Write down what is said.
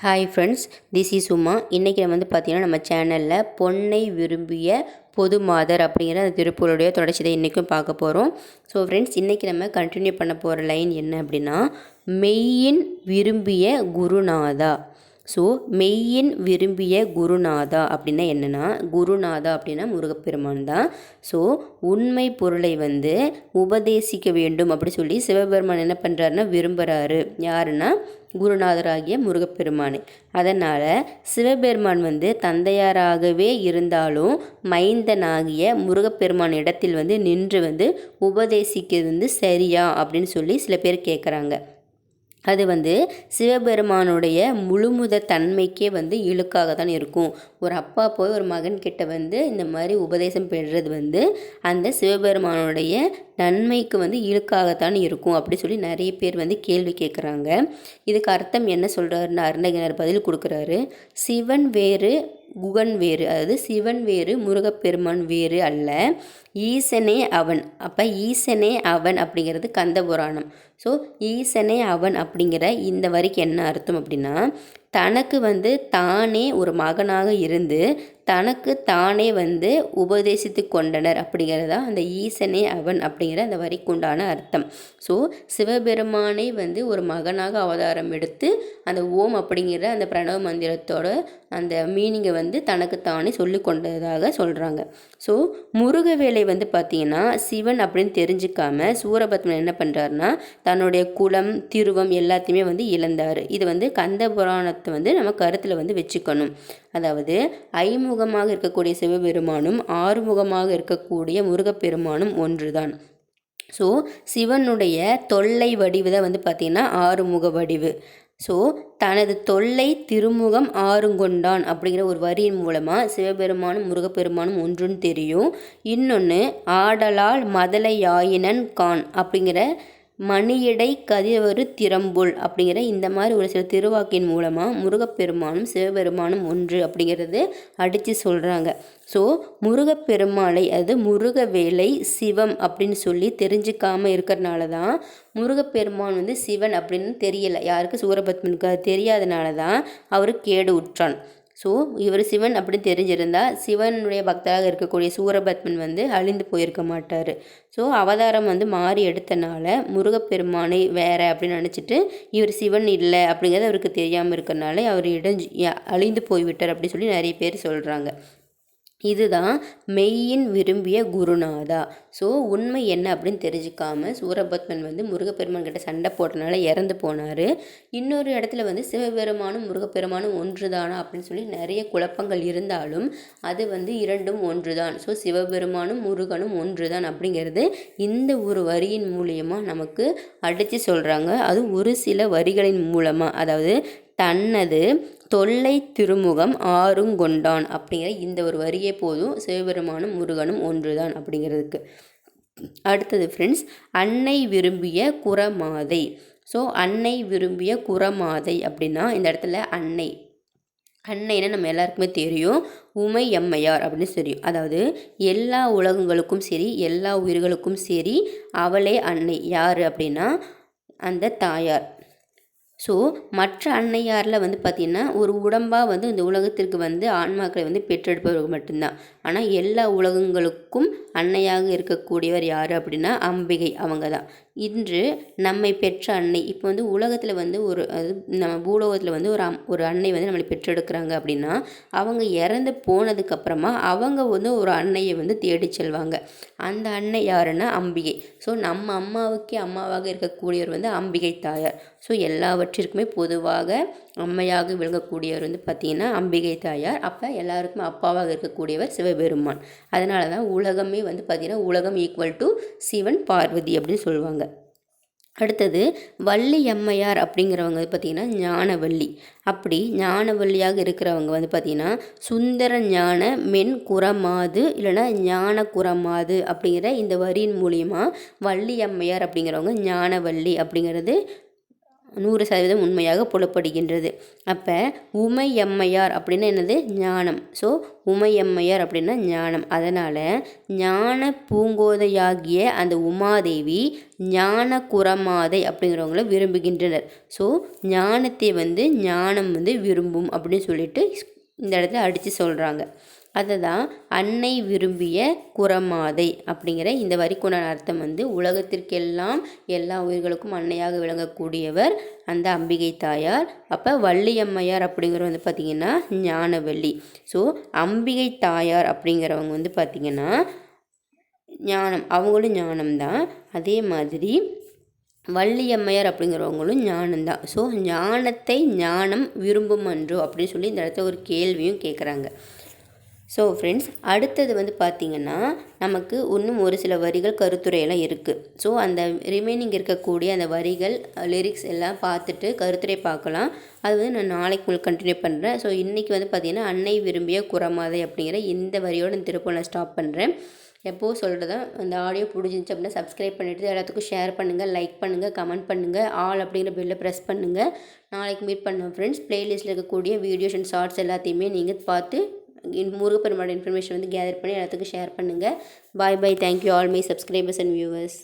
Hi friends this is Uma இன்றைக்கி வந்து பார்த்திங்கன்னா நம்ம சேனலில் பொன்னை விரும்பிய பொது மாதர் அப்படிங்கிற அந்த திருப்பூருடைய தொடர்ச்சி தான் இன்றைக்கும் பார்க்க போகிறோம் ஸோ ஃப்ரெண்ட்ஸ் இன்றைக்கி நம்ம கண்டினியூ பண்ண போகிற லைன் என்ன அப்படின்னா மெய்யின் விரும்பிய குருநாதா. ஸோ மெய்யின் விரும்பிய குருநாதா அப்படின்னா என்னென்னா குருநாதா அப்படின்னா முருகப்பெருமான் தான். ஸோ உண்மை பொருளை வந்து உபதேசிக்க வேண்டும் அப்படி சொல்லி சிவபெருமான் என்ன பண்ணுறாருன்னா விரும்புகிறாரு யாருன்னா குருநாதராகிய முருகப்பெருமானை. அதனால் சிவபெருமான் வந்து தந்தையாராகவே இருந்தாலும் மைந்தனாகிய முருகப்பெருமான் இடத்தில் வந்து நின்று வந்து உபதேசிக்கிறது வந்து சரியா அப்படின்னு சொல்லி சில பேர் கேட்குறாங்க அது வந்து சிவபெருமானுடைய முழுமுத தன்மைக்கே வந்து இழுக்காக தான் இருக்கும். ஒரு அப்பா போய் ஒரு மகன்கிட்ட வந்து இந்த மாதிரி உபதேசம் பெறுறது வந்து அந்த சிவபெருமானுடைய நன்மைக்கு வந்து இழுக்காகத்தான் இருக்கும் அப்படி சொல்லி நிறைய பேர் வந்து கேள்வி கேட்குறாங்க இதுக்கு அர்த்தம் என்ன சொல்கிறாருன்னு அருணகினர் பதில் கொடுக்குறாரு. சிவன் வேறு குகன் வேறு. அதாவது சிவன் வேறு முருகப்பெருமான் வேறு அல்ல. ஈசனே அவன். அப்போ ஈசனே அவன் அப்படிங்கிறது கந்த புராணம். ஸோ ஈசனே அவன் அப்படிங்கிற இந்த வரிக்கு என்ன அர்த்தம் அப்படின்னா தனக்கு வந்து தானே ஒரு மகனாக இருந்து தனக்கு தானே வந்து உபதேசித்து கொண்டனர் அப்படிங்கிறதா அந்த ஈசனே அவன் அப்படிங்கிற அந்த வரிக்குண்டான அர்த்தம். ஸோ சிவபெருமானை வந்து ஒரு மகனாக அவதாரம் எடுத்து அந்த ஓம் அப்படிங்கிற அந்த பிரணவ மந்திரத்தோட அந்த மீனிங்கை வந்து தனக்கு தானே சொல்லி கொண்டதாக சொல்கிறாங்க ஸோ முருகவேலை வந்து பார்த்திங்கன்னா சிவன் அப்படின்னு தெரிஞ்சுக்காம சூரபத்மன் என்ன பண்ணுறாருனா தன்னுடைய குலம் திருவம் எல்லாத்தையுமே வந்து இழந்தார். இது வந்து கந்த புராணத்தை வந்து நம்ம கருத்தில் வந்து வச்சுக்கணும். அதாவது ஐமுகமாக இருக்கக்கூடிய சிவபெருமானும் ஆறுமுகமாக இருக்கக்கூடிய முருகப்பெருமானும் ஒன்றுதான். ஸோ சிவனுடைய தொல்லை வடிவு தான் வந்து பார்த்திங்கன்னா ஆறுமுக வடிவு. ஸோ தனது தொல்லை திருமுகம் ஆறுங்கொண்டான் அப்படிங்கிற ஒரு வரியின் மூலமாக சிவபெருமானும் முருகப்பெருமானும் ஒன்றுன்னு தெரியும். இன்னொன்று ஆடலால் மதலையாயினன் கான் அப்படிங்கிற மணியடை கதிரவரு திறம்புல் அப்படிங்கிற இந்த மாதிரி ஒரு சில திருவாக்கின் மூலமாக முருகப்பெருமானும் சிவபெருமானும் ஒன்று அப்படிங்கிறது அடித்து சொல்கிறாங்க ஸோ முருகப்பெருமாளை அது முருகவேலை சிவம் அப்படின்னு சொல்லி தெரிஞ்சுக்காமல் இருக்கிறனால தான் முருகப்பெருமான் வந்து சிவன் அப்படின்னு தெரியலை. யாருக்கு? சூரபத்மனுக்கு அது தெரியாதனால தான் அவர் கேடு உற்றான். ஸோ இவர் சிவன் அப்படின்னு தெரிஞ்சிருந்தால் சிவனுடைய பக்தராக இருக்கக்கூடிய சூரபத்மன் வந்து அழிந்து போயிருக்க மாட்டார். ஸோ அவதாரம் வந்து மாறி எடுத்தனால முருகப்பெருமானை வேற அப்படின்னு நினச்சிட்டு இவர் சிவன் இல்லை அப்படிங்கிறது அவருக்கு தெரியாமல் இருக்கிறனால அவர் இடைஞ்சு அழிந்து போய்விட்டார் அப்படின்னு சொல்லி நிறைய பேர் சொல்கிறாங்க இதுதான் மெய்யின் விரும்பிய குருநாதா. ஸோ உண்மை என்ன அப்படின்னு தெரிஞ்சுக்காம சூரபத்மன் வந்து முருகப்பெருமான் கிட்ட சண்டை போட்டனால இறந்து போனார். இன்னொரு இடத்துல வந்து சிவபெருமானும் முருகப்பெருமானும் ஒன்று தானா அப்படின்னு சொல்லி நிறைய குழப்பங்கள் இருந்தாலும் அது வந்து இரண்டும் ஒன்று தான் ஸோ சிவபெருமானும் முருகனும் ஒன்று தான் அப்படிங்கிறது இந்த ஒரு வரியின் மூலியமாக நமக்கு அடித்து சொல்கிறாங்க அது ஒரு சில வரிகளின் மூலமாக அதாவது தன்னது தொல்லை திருமுகம் ஆறுங்கொண்டான் அப்படிங்கிற இந்த ஒரு வரியே போதும். சிவபெருமானும் முருகனும் ஒன்றுதான் அப்படிங்கிறதுக்கு. அடுத்தது ஃப்ரெண்ட்ஸ் அன்னை விரும்பிய குரமாதை ஸோ அன்னை விரும்பிய குரமாதை அப்படின்னா இந்த இடத்துல அன்னை. அன்னைன்னு நம்ம எல்லாருக்குமே தெரியும். உமை எம்மையார் அப்படின்னு தெரியும். அதாவது எல்லா உலகங்களுக்கும் சரி எல்லா உயிர்களுக்கும் சரி அவளே அன்னை. யார் அப்படின்னா அந்த தாயார். ஸோ மற்ற அன்னையாரில் வந்து பார்த்திங்கன்னா ஒரு உடம்பாக வந்து இந்த உலகத்திற்கு வந்து ஆன்மாக்களை வந்து பெற்றெடுப்பவர்கள் மட்டும்தான். ஆனால் எல்லா உலகங்களுக்கும் அன்னையாக இருக்கக்கூடியவர் யார் அப்படின்னா அம்பிகை அவங்க தான் இன்று நம்மை பெற்ற அன்னை. இப்போ வந்து உலகத்தில் வந்து ஒரு அது நம்ம பூலோகத்தில் வந்து ஒரு அம் ஒரு அன்னை வந்து நம்மளை பெற்றெடுக்கிறாங்க அப்படின்னா அவங்க இறந்து போனதுக்கப்புறமா அவங்க வந்து ஒரு அன்னையை வந்து தேடி செல்வாங்க. அந்த அன்னை யாருன்னா அம்பிகை. ஸோ நம்ம அம்மாவுக்கே அம்மாவாக இருக்கக்கூடியவர் வந்து அம்பிகை தாயார். ஸோ எல்லாவற்றிற்குமே பொதுவாக அம்மையாக விளங்கக்கூடியவர் வந்து பார்த்திங்கன்னா அம்பிகை தாயார். அப்போ எல்லாருக்குமே அப்பாவாக இருக்கக்கூடியவர் சிவபெருமான். அதனால தான் உலகமே வந்து பார்த்திங்கன்னா உலகம் ஈக்குவல் டு சிவன் பார்வதி அப்படின்னு சொல்லுவாங்க. அடுத்தது வள்ளி எம்மையார் அப்படிங்கிறவங்க பார்த்திங்கன்னா ஞானவள்ளி. அப்படி ஞானவள்ளியாக இருக்கிறவங்க வந்து பார்த்திங்கன்னா சுந்தர ஞான மென் குரமாது இல்லைன்னா ஞான குரமாது அப்படிங்கிற இந்த வரியின் மூலியமாக வள்ளி எம்மையார் அப்படிங்கிறவங்க ஞானவள்ளி அப்படிங்கிறது நூறு சதவீதம் உண்மையாக புலப்படுகின்றது. அப்போ உமையம்மையார் அப்படின்னா என்னது? ஞானம். ஸோ உமையம்மையார் அப்படின்னா ஞானம். அதனால் ஞான பூங்கோதையாகிய அந்த உமாதேவி ஞான குரமாதை அப்படிங்கிறவங்கள விரும்புகின்றனர். ஸோ ஞானத்தை வந்து ஞானம் வந்து விரும்பும் அப்படின்னு சொல்லிட்டு இந்த இடத்துல அடித்து சொல்கிறாங்க அதை தான் அன்னை விரும்பிய குரமாதை அப்படிங்கிற இந்த வரிக்குண்டான அர்த்தம் வந்து உலகத்திற்கெல்லாம் எல்லா உயிர்களுக்கும் அன்னையாக விளங்கக்கூடியவர் அந்த அம்பிகை தாயார். அப்போ வள்ளியம்மையார் அப்படிங்கிற வந்து பார்த்திங்கன்னா ஞானவள்ளி. ஸோ அம்பிகை தாயார் அப்படிங்கிறவங்க வந்து பார்த்திங்கன்னா ஞானம். அவங்களும் ஞானம்தான். அதே மாதிரி வள்ளியம்மையார் அப்படிங்கிறவங்களும் ஞானம்தான். ஸோ ஞானத்தை ஞானம் விரும்பும் அன்றோ அப்படின்னு சொல்லி இந்த இடத்துல ஒரு கேள்வியும் கேட்குறாங்க ஸோ ஃப்ரெண்ட்ஸ் அடுத்தது வந்து பார்த்திங்கன்னா நமக்கு இன்னும் ஒரு சில வரிகள் கருத்துரையெல்லாம் இருக்குது ஸோ அந்த ரிமைனிங் இருக்கக்கூடிய அந்த வரிகள் லிரிக்ஸ் எல்லாம் பார்த்துட்டு கருத்துரை பார்க்கலாம் அது வந்து நான் நாளைக்கு உங்களுக்கு கண்டினியூ பண்ணுறேன் ஸோ இன்றைக்கி வந்து பார்த்திங்கன்னா அன்னை விரும்பிய குரமாதை அப்படிங்கிற இந்த வரியோடு இந்த திருப்பம் நான் ஸ்டாப் பண்ணுறேன் எப்போது சொல்கிறதா அந்த ஆடியோ பிடிச்சிருந்துச்சு அப்படின்னா சப்ஸ்கிரைப் பண்ணிவிட்டு எல்லாத்துக்கும் ஷேர் பண்ணுங்கள் லைக் பண்ணுங்கள் கமெண்ட் பண்ணுங்கள் ஆல் அப்படிங்கிற பெல்லை ப்ரெஸ் பண்ணுங்கள் நாளைக்கு மீட் பண்ணோம் ஃப்ரெண்ட்ஸ் ப்ளேலிஸ்ட்டில் இருக்கக்கூடிய வீடியோஸ் அண்ட் ஷார்ட்ஸ் எல்லாத்தையுமே நீங்கள் பார்த்து முருகப்பெருமானோட இன்ஃபர்மேஷன் வந்து கேதர் பண்ணி எல்லாத்துக்கும் ஷேர் பண்ணுங்கள் bye bye thank you all my subscribers and viewers